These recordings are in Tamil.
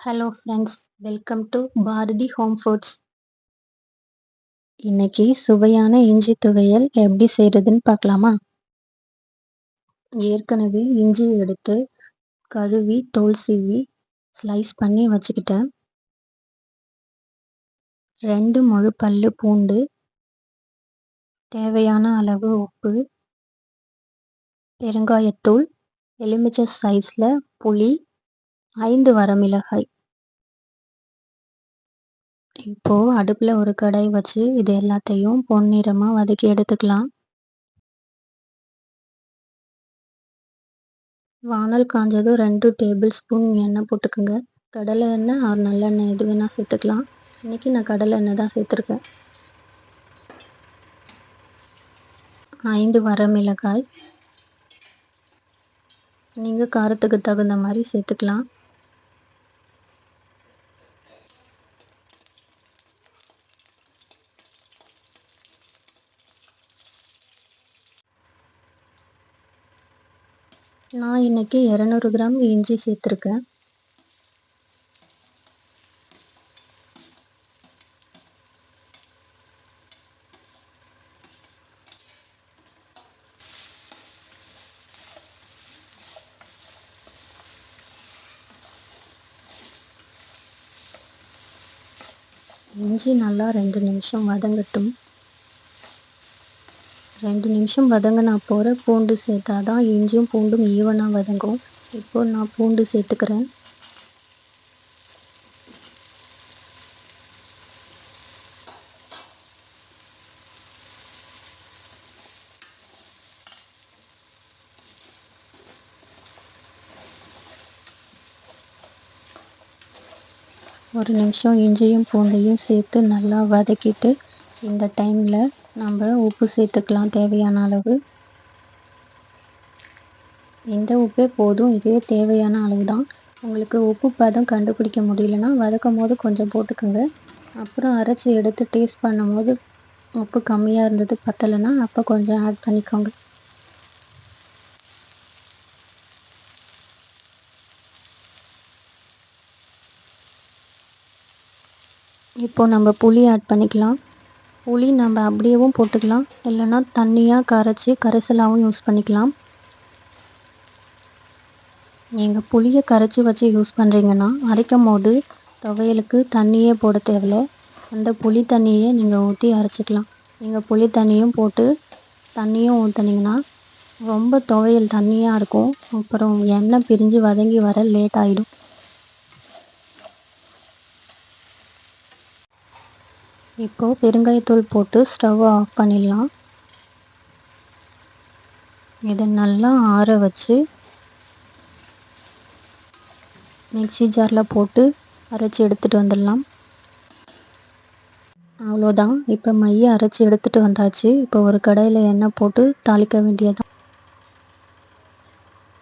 Hello friends welcome to Bharathi home foods இன்னைக்கு சுவையான இஞ்சி துவையல் எப்படி செய்கிறதுன்னு பார்க்கலாமா? ஏற்கனவே இஞ்சி எடுத்து கழுவி தோல் சீவி ஸ்லைஸ் பண்ணி வச்சுக்கிட்டேன். ரெண்டு முழு பல்லு பூண்டு தேவையான அளவு உப்பு பெருங்காயத்தூள் எலுமிச்சை சைஸில் புளி ஐந்து வரமிளகாய். இப்போ அடுப்பில் ஒரு கடாய் வச்சு இது எல்லாத்தையும் பொன்னிறமாக வதக்கி எடுத்துக்கலாம். வானல் காஞ்சதும் ரெண்டு டேபிள் ஸ்பூன் எண்ணெய் போட்டுக்கோங்க. கடலை எண்ணெய் ஆறு நல்லெண்ணெய் எது வேணால் சேர்த்துக்கலாம். இன்றைக்கி நான் கடலை எண்ணெய் தான் சேர்த்துருக்கேன். ஐந்து வரமிளகாய். நீங்கள் காரத்துக்கு தகுந்த மாதிரி சேர்த்துக்கலாம். நான் இன்றைக்கி இரநூறு கிராம் இஞ்சி சேர்த்துருக்கேன். இஞ்சி நல்லா ரெண்டு நிமிஷம் வதங்கட்டும். ரெண்டு நிமிஷம் வதங்கினா போகிற பூண்டு சேர்த்தா தான் இஞ்சியும் பூண்டும் ஈவனாக வதங்கும். இப்போ நான் பூண்டு சேர்த்துக்கிறேன். ஒரு நிமிஷம் இஞ்சியும் பூண்டையும் சேர்த்து நல்லா வதக்கிட்டு இந்த டைமில் நம்ம உப்பு சேர்த்துக்கலாம் தேவையான அளவு. இந்த உப்பே போதும் இதே தேவையான அளவு தான் உங்களுக்கு உப்பு பதம் கண்டுபிடிக்க முடியலன்னா வதக்கும் போது கொஞ்சம் போட்டுக்கோங்க. அப்புறம் அரைச்சி எடுத்து டேஸ்ட் பண்ணும்போது உப்பு கம்மியாக இருந்தது பத்தலைன்னா அப்போ கொஞ்சம் ஆட் பண்ணிக்கோங்க. இப்போ நம்ம புளி ஆட் பண்ணிக்கலாம். புளி நம்ம அப்படியேவும் போட்டுக்கலாம். இல்லைன்னா தண்ணியாக கரைச்சி கரைசலாகவும் யூஸ் பண்ணிக்கலாம். நீங்கள் புளியை கரைச்சி வச்சு யூஸ் பண்ணுறீங்கன்னா அரைக்கும் போது துவையலுக்கு தண்ணியே போட தேவையில்ல. அந்த புளி தண்ணியை நீங்கள் ஊற்றி அரைச்சிக்கலாம். நீங்கள் புளி தண்ணியும் போட்டு தண்ணியும் ஊற்றுனீங்கன்னா ரொம்ப துவையல் தண்ணியாக இருக்கும். அப்புறம் எண்ணெய் பிரிஞ்சு வதங்கி வர லேட் ஆகிடும் இப்போது பெருங்காயத்தூள் போட்டு ஸ்டவ் ஆஃப் பண்ணிடலாம். இதை நல்லா ஆற வச்சு மிக்சி ஜாரில் போட்டு அரைச்சி எடுத்துகிட்டு வந்துடலாம். அவ்வளோதான். இப்போ மையை அரைச்சி எடுத்துகிட்டு வந்தாச்சு. இப்போ ஒரு கடையில் எண்ணெய் போட்டு தாளிக்க வேண்டியதான்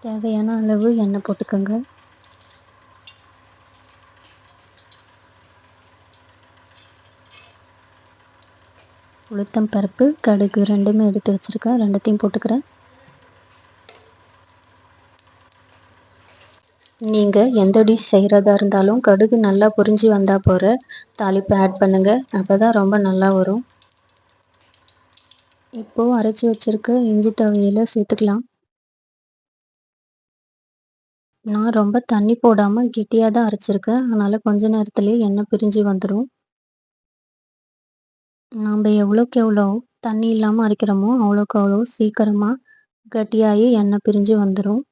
தேவையான அளவு எண்ணெய் போட்டுக்கோங்க. உளுத்தம் பருப்பு கடுகு ரெண்டுமே எடுத்து வச்சுருக்கேன். ரெண்டுத்தையும் போட்டுக்கிறேன். நீங்கள் எந்த டிஷ் செய்கிறதா இருந்தாலும் கடுகு நல்லா புரிஞ்சு வந்தால் போகிற தாளிப்பு ஆட் பண்ணுங்கள் அப்போ தான் ரொம்ப நல்லா வரும். இப்போது அரைச்சி வச்சுருக்க இஞ்சி துவையில சேர்த்துக்கலாம். நான் ரொம்ப தண்ணி போடாமல் கெட்டியாக தான் அரைச்சிருக்கேன். அதனால் கொஞ்ச நேரத்துலேயே எண்ணெய் பிரிஞ்சு வந்துடும் நாம் எவ்வளோக்கு எவ்வளோ தண்ணி இல்லாமல் அரைக்கிறோமோ அவ்வளோக்கு அவ்வளோ சீக்கிரமாக கட்டியாகி எண்ணெய் பிரிஞ்சு வந்துடும்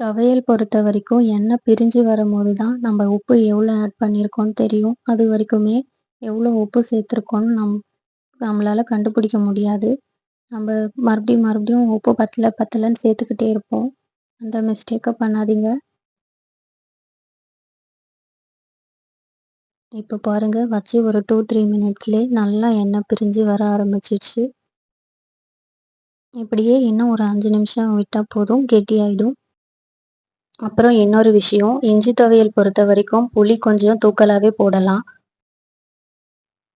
துவையல் பொறுத்த வரைக்கும் எண்ணெய் பிரிஞ்சு வரும்போது தான் நம்ம உப்பு எவ்வளோ ஆட் பண்ணியிருக்கோன்னு தெரியும். அது வரைக்குமே எவ்வளோ உப்பு சேர்த்துருக்கோன்னு நம் நம்மளால் கண்டுபிடிக்க முடியாது. நம்ம மறுபடியும் மறுபடியும் உப்பு பத்தலை பத்தலைன்னு சேர்த்துக்கிட்டே இருப்போம். அந்த மிஸ்டேக்கை பண்ணாதீங்க. இப்போ பாருங்கள் வச்சு ஒரு டூ த்ரீ மினிட்ஸ்லேயே நல்லா எண்ணெய் பிரிஞ்சு வர ஆரம்பிச்சிடுச்சு இப்படியே இன்னும் ஒரு அஞ்சு நிமிஷம் விட்டால் போதும் கெட்டியாயிடும் அப்புறம் இன்னொரு விஷயம் இஞ்சி துவையல் பொறுத்த வரைக்கும் புளி கொஞ்சம் தூக்கலாகவே போடலாம்.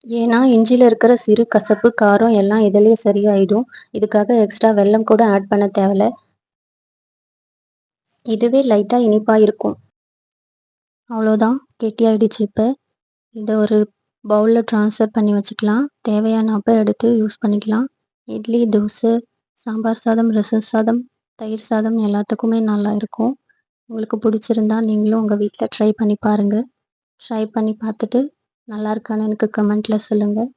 ஏன்னா இஞ்சியில் இருக்கிற சிறு கசப்பு காரம் எல்லாம் இதிலேயே சரியாயிடும். இதுக்காக எக்ஸ்ட்ரா வெல்லம் கூட ஆட் பண்ண தேவையில்ல இதுவே லைட்டாக இனிப்பாக இருக்கும். அவ்வளோதான் கெட்டியாயிடுச்சு இப்போ. இதை ஒரு பவுலில் ட்ரான்ஸ்ஃபர் பண்ணி வச்சுக்கலாம். தேவையான அப்போ எடுத்து யூஸ் பண்ணிக்கலாம். இட்லி தோசை சாம்பார் சாதம் ரசம் சாதம் தயிர் சாதம் எல்லாத்துக்குமே நல்லா இருக்கும். உங்களுக்கு பிடிச்சிருந்தா நீங்களும் உங்கள் வீட்டில் ட்ரை பண்ணி பாருங்கள் ட்ரை பண்ணி பார்த்துட்டு நல்லா இருக்கான்னு எனக்கு கமெண்ட்டில் சொல்லுங்கள்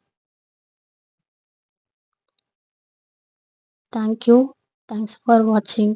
தேங்க்யூ தேங்க்ஸ் ஃபார் வாட்சிங்